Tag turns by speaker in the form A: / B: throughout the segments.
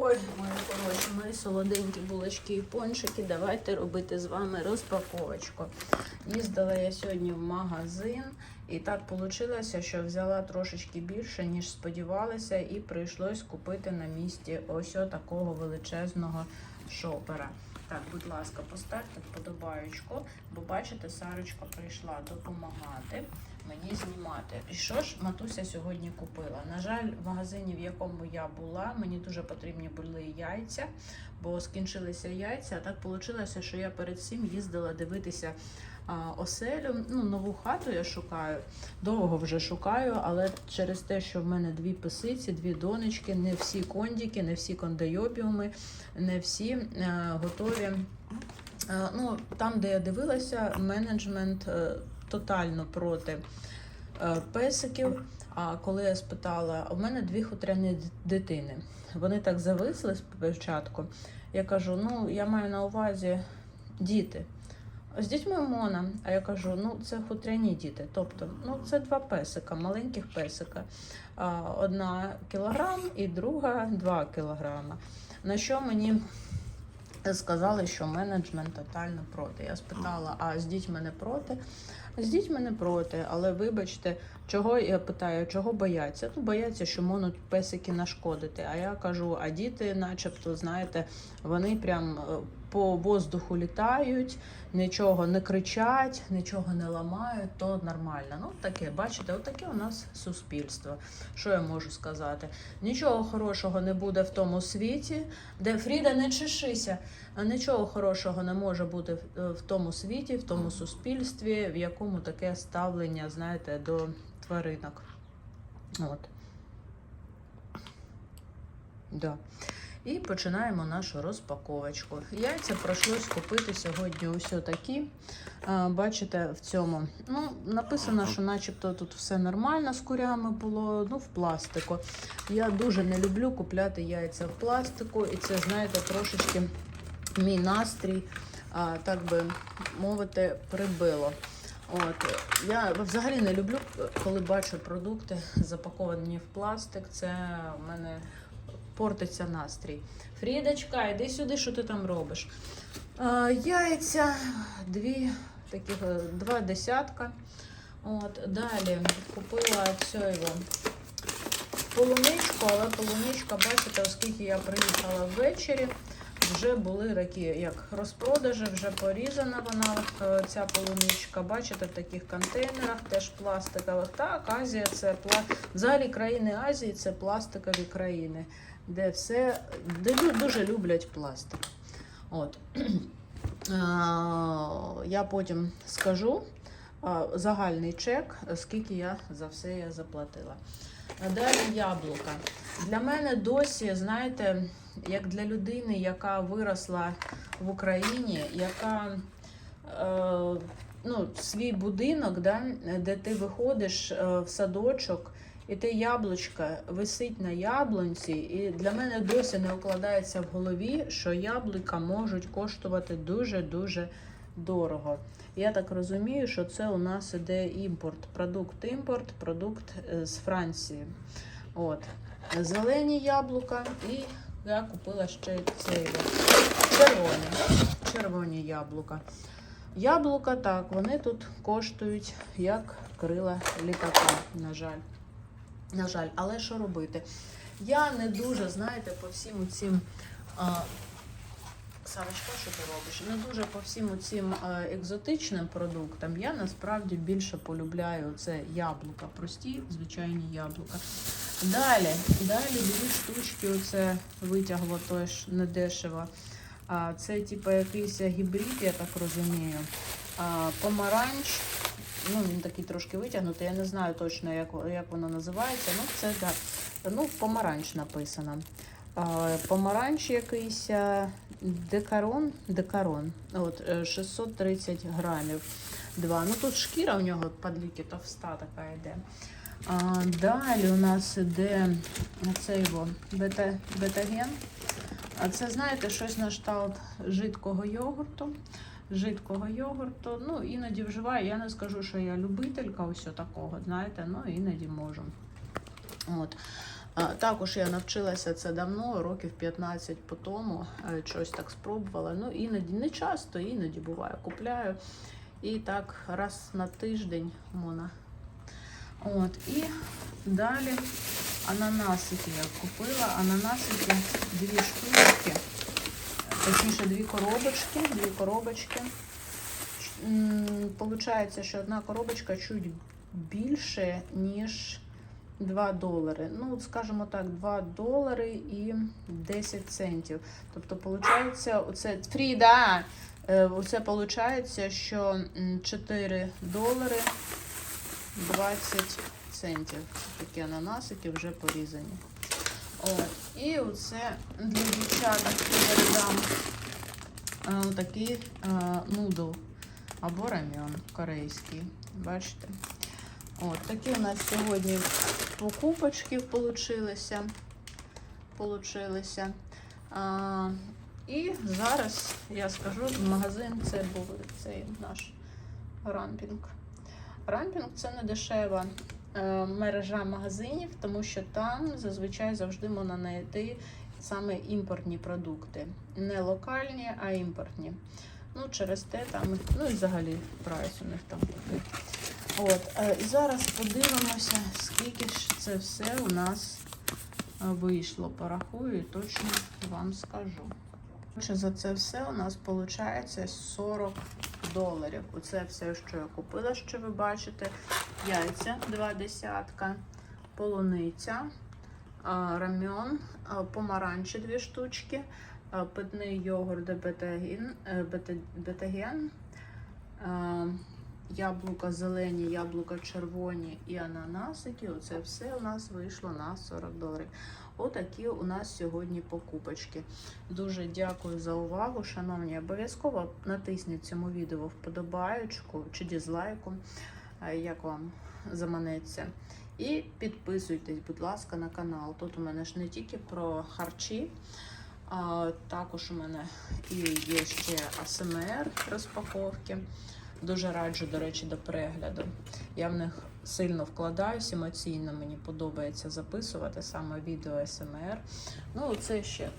A: Ой, мої хороші, мої солоденькі булочки і пончики. Давайте робити з вами розпаковочку. Їздила я сьогодні в магазин, і так вийшло, що взяла трошечки більше, ніж сподівалася, і прийшлось купити на місці ось такого величезного шопера. Так, будь ласка, поставте вподобаючку, бо бачите, Сарочка прийшла допомагати мені знімати. І що ж Матуся сьогодні купила? На жаль, в магазині, в якому я була, мені дуже потрібні були яйця, бо скінчилися яйця. А так вийшло, що я перед цим їздила дивитися оселю. Ну, нову хату я шукаю. Довго вже шукаю, але через те, що в мене дві писиці, дві донечки, не всі кондіки, не всі кондойобіуми, не всі е, готові. Е, ну, там, де я дивилася, менеджмент е, тотально проти е, песиків. А коли я спитала, у мене дві хутряні дитини. Вони так зависли спочатку. Я кажу: ну, я маю на увазі діти. З дітьми Мона, а я кажу, ну це хутряні діти. Тобто, ну це два песика, маленьких песика. Одна кілограм і друга два кілограма. На що мені сказали, що менеджмент тотально проти. Я спитала, а з дітьми не проти? З дітьми не проти, але вибачте, чого я питаю, чого бояться? Ну, бояться, що можуть песики нашкодити. А я кажу, а діти, начебто, знаєте, вони прям е, по воздуху літають, нічого не кричать, нічого не ламають, то нормально. Ну, таке, бачите, отаке у нас суспільство. Що я можу сказати? Нічого хорошого не буде в тому світі, де Фріда, не чешися. Нічого хорошого не може бути в- е, в тому світі, в тому суспільстві, в якому таке ставлення, знаєте, до тваринок. От. Да. І починаємо нашу розпаковочку. Яйця пройшлось купити сьогодні ось такі. Бачите, в цьому. Ну, написано, що начебто тут все нормально з курями було, ну, в пластику. Я дуже не люблю купляти яйця в пластику, і це, знаєте, трошечки мій настрій, так би мовити, прибило. От я взагалі не люблю, коли бачу продукти запаковані в пластик. Це в мене портиться настрій. Фрідочка, іди сюди, що ти там робиш? А, яйця, дві таких, е, два десятка. От, далі купила цього полуничку, але полуничка, бачите, оскільки я приїхала ввечері, вже були такі, як розпродажі, вже порізана вона, е, ця полуничка. Бачите, в таких контейнерах, теж пластикових. Так, Азія це. Взагалі країни Азії це пластикові країни, де все де дуже люблять пластик. От. Я потім скажу загальний чек, скільки я за все я заплатила. Далі яблука. Для мене досі, знаєте, як для людини, яка виросла в Україні, яка е, ну, свій будинок, да, де ти виходиш е, в садочок, і те яблучко висить на яблунці, і для мене досі не укладається в голові, що яблука можуть коштувати дуже-дуже дорого. Я так розумію, що це у нас іде імпорт, продукт імпорт, продукт е, з Франції. От. Зелені яблука і я купила ще цей червоні, червоні яблука. Яблука, так, вони тут коштують як крила літака, на жаль. На жаль, але що робити? Я не дуже, знаєте, по всім цим. Сарочка, що ти робиш? Не дуже по всім цим екзотичним продуктам. Я насправді більше полюбляю це яблука, прості, звичайні яблука. Далі, далі дві штучки, оце витягло теж недешево. Це типу якийсь гібрид, я так розумію. Помаранч. Ну, він такий трошки витягнутий. Я не знаю точно, як, як воно називається. Ну, це да. Ну, помаранч написано. Помаранч якийсь декарон. Декарон. От, е, 630 грамів. Два. Ну тут шкіра у нього подліки товста така йде. А, далі у нас іде цей бета, бетаген. А це, знаєте, щось на кшталт жидкого йогурту. Жидкого йогурту. Ну, іноді вживаю. Я не скажу, що я любителька ось такого, знаєте, ну іноді можу. От. Також я навчилася це давно, років 15 по тому, е, щось так спробувала. Ну, іноді не часто, іноді буває, купляю. І так раз на тиждень можна. От, і далі ананасики я купила. Ананасики дві штучки, точніше дві коробочки, дві коробочки. Получається, що одна коробочка чуть більше, ніж 2 долари. Ну, скажімо так, 2 долари і 10 центів. Тобто, виходить, оце Фріда! Е, Оце виходить, що 4 долари 20 центів. Такі ананасики вже порізані. От. І оце для дівчаток передам е, такий е, нудл або рамен корейський. Бачите? От, такі у нас сьогодні покупочки получилися. получилися. А, і зараз я скажу, магазин це був цей наш рампінг. Рампінг це не дешева е, мережа магазинів, тому що там зазвичай завжди можна знайти саме імпортні продукти. Не локальні, а імпортні. Ну, через те там, ну і взагалі прайс у них там такий. От, е, і зараз подивимося, скільки ж це все у нас е, вийшло. Порахую і точно вам скажу. За це все у нас виходить 40 доларів. Оце все, що я купила, що ви бачите. Яйця, два десятка, полуниця, а, рамьон, помаранчі дві штучки, питний йогурт бетаген, е, бетаген, яблука зелені, яблука червоні і ананасики. Оце все у нас вийшло на 40 доларів. Отакі у нас сьогодні покупочки. Дуже дякую за увагу, шановні. Обов'язково натисніть цьому відео вподобаючку чи дізлайку, е, як вам заманеться. І підписуйтесь, будь ласка, на канал. Тут у мене ж не тільки про харчі, а також у мене і є ще АСМР розпаковки. Дуже раджу, до речі, до перегляду. Я в них сильно вкладаюсь емоційно, мені подобається записувати саме відео СМР. Ну, це ще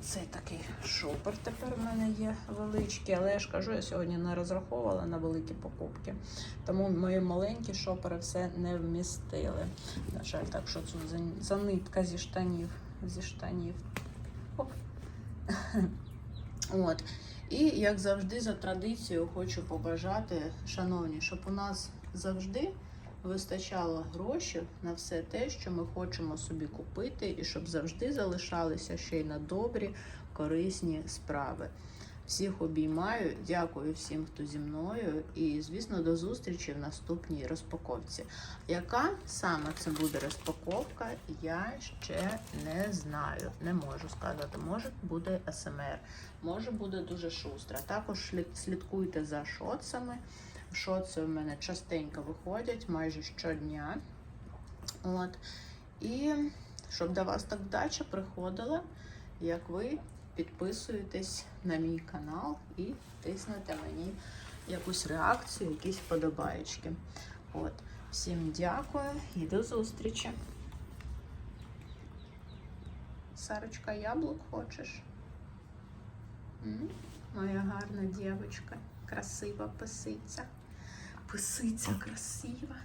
A: цей такий шопер тепер в мене є величкий, але я ж кажу, я сьогодні не розраховувала на великі покупки. Тому мої маленькі шопери все не вмістили. На жаль, так що це за, за зі штанів. Зі штанів. Оп. От. І як завжди, за традицією, хочу побажати, шановні, щоб у нас завжди вистачало грошей на все те, що ми хочемо собі купити, і щоб завжди залишалися ще й на добрі, корисні справи. Всіх обіймаю, дякую всім, хто зі мною, і, звісно, до зустрічі в наступній розпаковці. Яка саме це буде розпаковка, я ще не знаю, не можу сказати. Може буде СМР, може буде дуже шустра. Також слідкуйте за шоцами. Шоци у мене частенько виходять майже щодня. От. І щоб до вас так вдача приходила, як ви підписуєтесь на мій канал і тиснете мені якусь реакцію, якісь вподобаєчки. От. Всім дякую і до зустрічі. Сарочка, яблук хочеш? Моя гарна дівчинка, красива писиця. Писиця красива.